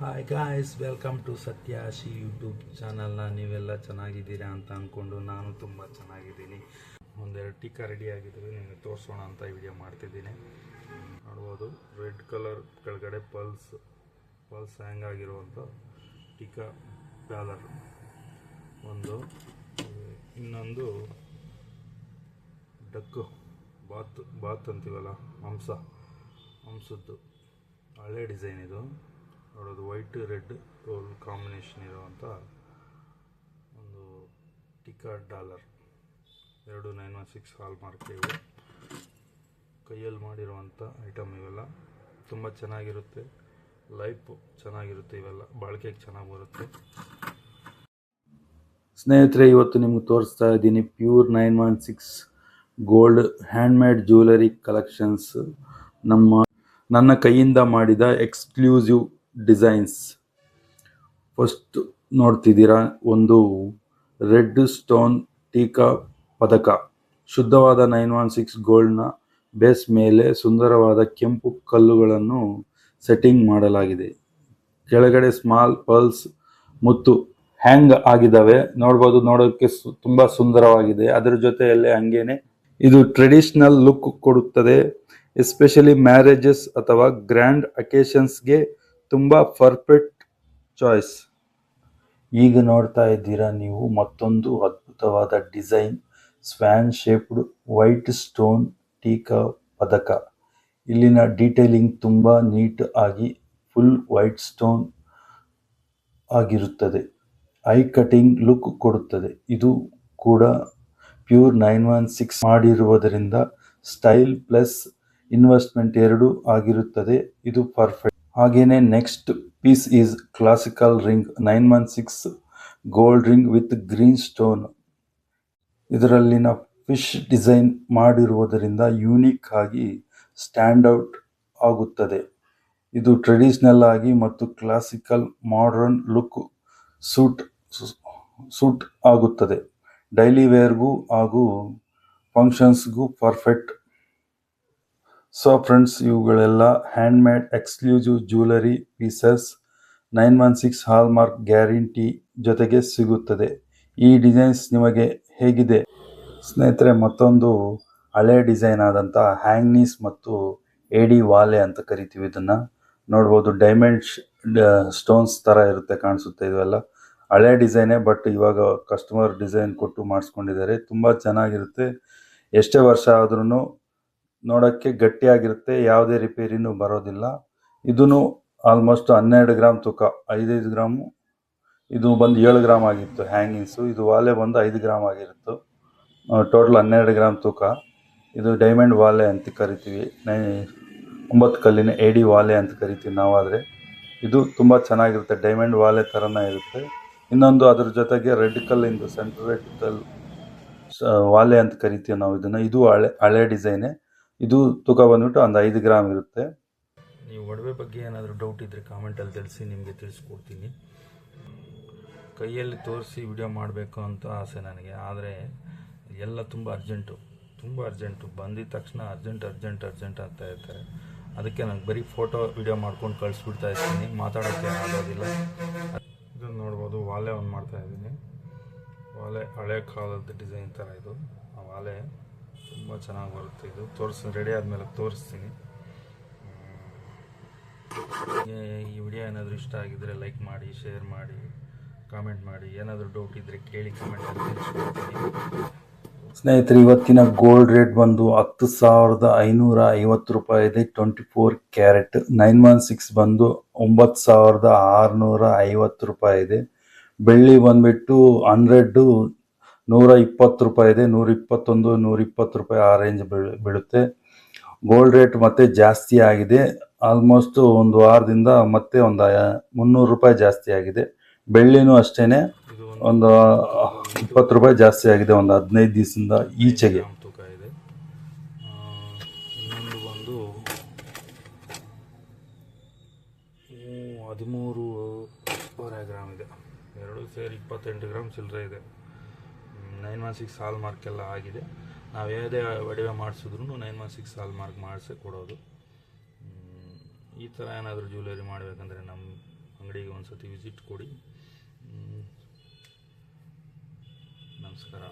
Hi guys welcome to Satyashi YouTube ಚಾನಲ್ನ ನೀವೆಲ್ಲ ಚೆನ್ನಾಗಿದ್ದೀರಾ ಅಂತ ಅಂದ್ಕೊಂಡು ನಾನು ತುಂಬ ಚೆನ್ನಾಗಿದ್ದೀನಿ. ಒಂದೆರಡು ಟೀಕಾ ರೆಡಿ ಆಗಿದ್ದಾವೆ ನಿಮಗೆ ತೋರಿಸೋಣ ಅಂತ ವಿಡಿಯೋ ಮಾಡ್ತಿದ್ದೀನಿ. ನೋಡ್ಬೋದು ರೆಡ್ ಕಲರ್ ಕೆಳಗಡೆ ಪಲ್ಸ್ ಪಲ್ಸ್ ಹ್ಯಾಂಗ್ ಆಗಿರುವಂಥ ಟೀಕಾ ಪ್ಯಾಲರ್ ಒಂದು, ಇನ್ನೊಂದು ಡಕ್ಕು ಬಾತ್ ಬಾತ್ ಅಂತೀವಲ್ಲ, ಮಾಂಸ, ಮಾಂಸದ್ದು. ಹಳೆ ಡಿಸೈನ್ ಇದು. ನೋಡೋದು ವೈಟ್ ರೆಡ್ ಟೋಲ್ ಕಾಂಬಿನೇಷನ್ ಇರುವಂಥ ಒಂದು ಟಿಕಾ ಡಾಲರ್ ಎರಡು nine one six hallmark ಇವೆ. ಕೈಯಲ್ಲಿ ಮಾಡಿರುವಂಥ ಐಟಮ್ ಇವೆಲ್ಲ. ತುಂಬ ಚೆನ್ನಾಗಿರುತ್ತೆ. ಲೈಫ್ ಚೆನ್ನಾಗಿರುತ್ತೆ ಇವೆಲ್ಲ. ಬಾಳ್ಕೆಗೆ ಚೆನ್ನಾಗಿ ಬರುತ್ತೆ. ಸ್ನೇಹಿತರೆ, ಇವತ್ತು ನಿಮ್ಗೆ ತೋರಿಸ್ತಾ ಇದ್ದೀನಿ pure nine one six gold handmade jewellery collections ನಮ್ಮ, ನನ್ನ ಕೈಯಿಂದ ಮಾಡಿದ ಎಕ್ಸ್ಕ್ಲೂಸಿವ್ ಡಿಸೈನ್ಸ್. ಫಸ್ಟ್ ನೋಡ್ತಿದ್ದೀರಾ, ಒಂದು ರೆಡ್ ಸ್ಟೋನ್ ಟೀಕಾ ಪದಕ. ಶುದ್ಧವಾದ ನೈನ್ ಒನ್ ಸಿಕ್ಸ್ ಗೋಲ್ಡ್ನ ಬೇಸ್ ಮೇಲೆ ಸುಂದರವಾದ ಕೆಂಪು ಕಲ್ಲುಗಳನ್ನು ಸೆಟ್ಟಿಂಗ್ ಮಾಡಲಾಗಿದೆ. ಕೆಳಗಡೆ ಸ್ಮಾಲ್ ಪರ್ಲ್ಸ್ ಮುತ್ತು ಹ್ಯಾಂಗ್ ಆಗಿದ್ದಾವೆ, ನೋಡ್ಬೋದು ನೋಡೋಕ್ಕೆ ತುಂಬಾ ಸುಂದರವಾಗಿದೆ. ಅದರ ಜೊತೆಯಲ್ಲೇ ಹಂಗೇನೆ ಇದು ಟ್ರೆಡಿಷ್ನಲ್ ಲುಕ್ ಕೊಡುತ್ತದೆ, ಎಸ್ಪೆಷಲಿ ಮ್ಯಾರೇಜಸ್ ಅಥವಾ ಗ್ರ್ಯಾಂಡ್ ಅಕೇಶನ್ಸ್ಗೆ ತುಂಬ ಪರ್ಫೆಕ್ಟ್ ಚಾಯ್ಸ್ ಈಗ ನೋಡ್ತಾ ಇದ್ದೀರಾ ನೀವು ಮತ್ತೊಂದು ಅದ್ಭುತವಾದ design swan shaped white stone ಟೀಕಾ ಪದಕ. ಇಲ್ಲಿನ ಡೀಟೇಲಿಂಗ್ ತುಂಬ ನೀಟ್ ಆಗಿ ಫುಲ್ ವೈಟ್ ಸ್ಟೋನ್ ಆಗಿರುತ್ತದೆ. ಐ ಕಟಿಂಗ್ ಲುಕ್ ಕೊಡುತ್ತದೆ. ಇದು ಕೂಡ ಪ್ಯೂರ್ ನೈನ್ ಒನ್ ಸಿಕ್ಸ್ ಮಾಡಿರುವುದರಿಂದ ಸ್ಟೈಲ್ ಪ್ಲಸ್ ಇನ್ವೆಸ್ಟ್ಮೆಂಟ್ ಎರಡು ಆಗಿರುತ್ತದೆ. ಇದು ಪರ್ಫೆಕ್ಟ್ ಹಾಗೇನೆ next piece is classical ring nine one six gold ring with green stone ಇದರಲ್ಲಿನ fish design ಮಾಡಿರುವುದರಿಂದ ಯೂನಿಕ್ ಆಗಿ ಸ್ಟ್ಯಾಂಡ್ ಔಟ್ ಆಗುತ್ತದೆ. ಇದು ಟ್ರೆಡಿಷನಲ್ ಆಗಿ ಮತ್ತು classical modern look suit suit ಆಗುತ್ತದೆ. ಡೈಲಿ ವೇರ್ಗೂ ಹಾಗೂ ಫಂಕ್ಷನ್ಸ್ಗೂ ಪರ್ಫೆಕ್ಟ್ ಸೊ ಫ್ರೆಂಡ್ಸ್ ಇವುಗಳೆಲ್ಲ handmade exclusive jewellery pieces nine one six hallmark guarantee ಜೊತೆಗೆ ಸಿಗುತ್ತದೆ. ಈ ಡಿಸೈನ್ಸ್ ನಿಮಗೆ ಹೇಗಿದೆ? ಸ್ನೇಹಿತರೆ, ಮತ್ತೊಂದು ಹಳೆ ಡಿಸೈನ್ ಆದಂಥ ಹ್ಯಾಂಗ್ನೀಸ್ ಮತ್ತು ಏಡಿ ವಾಲೆ ಅಂತ ಕರಿತೀವಿ ಇದನ್ನು. ನೋಡ್ಬೋದು ಡೈಮಂಡ್ ಸ್ಟೋನ್ಸ್ ಥರ ಇರುತ್ತೆ ಕಾಣಿಸುತ್ತೆ ಇವೆಲ್ಲ. ಹಳೆ ಡಿಸೈನೇ ಬಟ್ ಇವಾಗ ಕಸ್ಟಮರ್ ಡಿಸೈನ್ ಕೊಟ್ಟು ಮಾಡಿಸ್ಕೊಂಡಿದ್ದಾರೆ. ತುಂಬ ಚೆನ್ನಾಗಿರುತ್ತೆ. ಎಷ್ಟೇ ವರ್ಷ ಆದ್ರೂ ನೋಡೋಕ್ಕೆ ಗಟ್ಟಿಯಾಗಿರುತ್ತೆ, ಯಾವುದೇ ರಿಪೇರಿನೂ ಬರೋದಿಲ್ಲ. ಇದೂ ಆಲ್ಮೋಸ್ಟ್ ಹನ್ನೆರಡು ಗ್ರಾಮ್ ತೂಕ, ಐದೈದು ಗ್ರಾಮು ಇದು ಬಂದು ಏಳು ಗ್ರಾಮ್ ಆಗಿತ್ತು ಹ್ಯಾಂಗಿಂಗ್ಸು ಇದು ವಾಲೆ ಬಂದು ಐದು ಗ್ರಾಮ್ ಆಗಿತ್ತು. ಟೋಟಲ್ ಹನ್ನೆರಡು ಗ್ರಾಮ್ ತೂಕ. ಇದು ಡೈಮಂಡ್ ವಾಲೆ ಅಂತ ಕರಿತೀವಿ. ನೈ, ಒಂಬತ್ತು ಕಲ್ಲಿನ ಏಡಿ ವಾಲೆ ಅಂತ ಕರಿತೀವಿ ನಾವಾದರೆ. ಇದು ತುಂಬ ಚೆನ್ನಾಗಿರುತ್ತೆ ಡೈಮಂಡ್ ವಾಲೆ ಥರನೇ ಇರುತ್ತೆ. ಇನ್ನೊಂದು ಅದ್ರ ಜೊತೆಗೆ ರೆಡ್ ಕಲ್ಲಿಂದು ಸೆಂಟ್ರ್ ರೆಡ್ ಕಲ್ ವಾಲೆ ಅಂತ ಕರಿತೀವಿ ನಾವು ಇದನ್ನು ಇದು ಹಳೆ ಹಳೆ ಡಿಸೈನೇ ಇದು ತೂಕ ಬಂದ್ಬಿಟ್ಟು ಒಂದು ಐದು ಗ್ರಾಮ್ ಇರುತ್ತೆ. ನೀವು ಒಡವೆ ಬಗ್ಗೆ ಏನಾದರೂ ಡೌಟ್ ಇದ್ದರೆ ಕಾಮೆಂಟಲ್ಲಿ ತಿಳಿಸಿ, ನಿಮಗೆ ತಿಳಿಸ್ಕೊಡ್ತೀನಿ. ಕೈಯಲ್ಲಿ ತೋರಿಸಿ ವಿಡಿಯೋ ಮಾಡಬೇಕು ಅಂತ ಆಸೆ ನನಗೆ. ಆದರೆ ಎಲ್ಲ ತುಂಬ ಅರ್ಜೆಂಟು ತುಂಬ ಅರ್ಜೆಂಟು ಬಂದಿದ ತಕ್ಷಣ ಅರ್ಜೆಂಟ್ ಅರ್ಜೆಂಟ್ ಅರ್ಜೆಂಟ್ ಅಂತ ಇರ್ತಾರೆ ಅದಕ್ಕೆ ನಂಗೆ ಬರೀ ಫೋಟೋ ವಿಡಿಯೋ ಮಾಡ್ಕೊಂಡು ಕಳಿಸ್ಬಿಡ್ತಾ ಇರ್ತೀನಿ ಮಾತಾಡೋಕ್ಕೆ ಆಗೋದಿಲ್ಲ. ಇದನ್ನು ನೋಡ್ಬೋದು, ವಾಲೆ ಒಂದು ಮಾಡ್ತಾ ಇದ್ದೀನಿ. ವಾಲೆ ಹಳೆ ಕಾಲದ ಡಿಸೈನ್ ಥರ ಇದು. ಆ ವಾಲೆ ತುಂಬ ಚೆನ್ನಾಗಿ ಬರುತ್ತೆ ಇದು. ತೋರಿಸ್ ರೆಡಿ ಆದಮೇಲೆ ತೋರಿಸ್ತೀನಿ. ಈ ವಿಡಿಯೋ ಏನಾದರೂ ಇಷ್ಟ ಆಗಿದ್ದರೆ ಲೈಕ್ ಮಾಡಿ ಶೇರ್ ಮಾಡಿ ಕಾಮೆಂಟ್ ಮಾಡಿ. ಏನಾದರೂ ಡೌಟ್ ಇದ್ದರೆ ಕೇಳಿ ಕಾಮೆಂಟ್ ಸ್ನೇಹಿತರೆ, ಇವತ್ತಿನ ಗೋಲ್ಡ್ ರೇಟ್ ಬಂದು ಹತ್ತು ಸಾವಿರದ ಐನೂರ ಐವತ್ತು ರೂಪಾಯಿ ಇದೆ twenty four carat nine one six ಬಂದು ಒಂಬತ್ತು ಸಾವಿರದ ಆರುನೂರ ಐವತ್ತು ರೂಪಾಯಿ ಇದೆ ಬೆಳ್ಳಿ ಬಂದುಬಿಟ್ಟು ಹಂಡ್ರೆಡ್ಡು ನೂರ ಇಪ್ಪತ್ತು ರೂಪಾಯಿ ಇದೆ ನೂರ ಇಪ್ಪತ್ತೊಂದು ನೂರ ಇಪ್ಪತ್ತು ರೂಪಾಯಿ ಆ ರೇಂಜ್ ಬೀಳ್ ಬೀಳುತ್ತೆ. ಗೋಲ್ಡ್ ರೇಟ್ ಮತ್ತೆ ಜಾಸ್ತಿ ಆಗಿದೆ. ಆಲ್ಮೋಸ್ಟ್ ಒಂದು ವಾರದಿಂದ ಮತ್ತೆ ಒಂದು ಮುನ್ನೂರು ರೂಪಾಯಿ ಜಾಸ್ತಿ ಆಗಿದೆ. ಬೆಳ್ಳಿನೂ ಅಷ್ಟೇ ಒಂದು ಇಪ್ಪತ್ತು ರೂಪಾಯಿ ಜಾಸ್ತಿ ಆಗಿದೆ ಒಂದು ಹದಿನೈದು ದಿವಸದಿಂದ ಈಚೆಗೆ. ತೂಕ ಇದೆ. ಇನ್ನೊಂದು ಬಂದು ಹದಿಮೂರುವರೆ ಗ್ರಾಮ್ ಇದೆ. ಎರಡು ಸೇರಿ ಇಪ್ಪತ್ತೆಂಟು ಗ್ರಾಮ್ ಚಿಲ್ಲರೆ ಇದೆ. Nine one six hallmark ಎಲ್ಲ ಆಗಿದೆ. ನಾವು ಯಾವುದೇ ಒಡವೆ ಮಾಡಿಸಿದ್ರು nine one six hallmark ಮಾಡಿಸೇ ಕೊಡೋದು. ಈ ಥರ ಏನಾದರೂ ಜ್ಯುವೆಲರಿ ಮಾಡಬೇಕಂದ್ರೆ ನಮ್ಮ ಅಂಗಡಿಗೆ ಒಂದು ಸತಿ ವಿಸಿಟ್ ಕೊಡಿ ನಮಸ್ಕಾರ.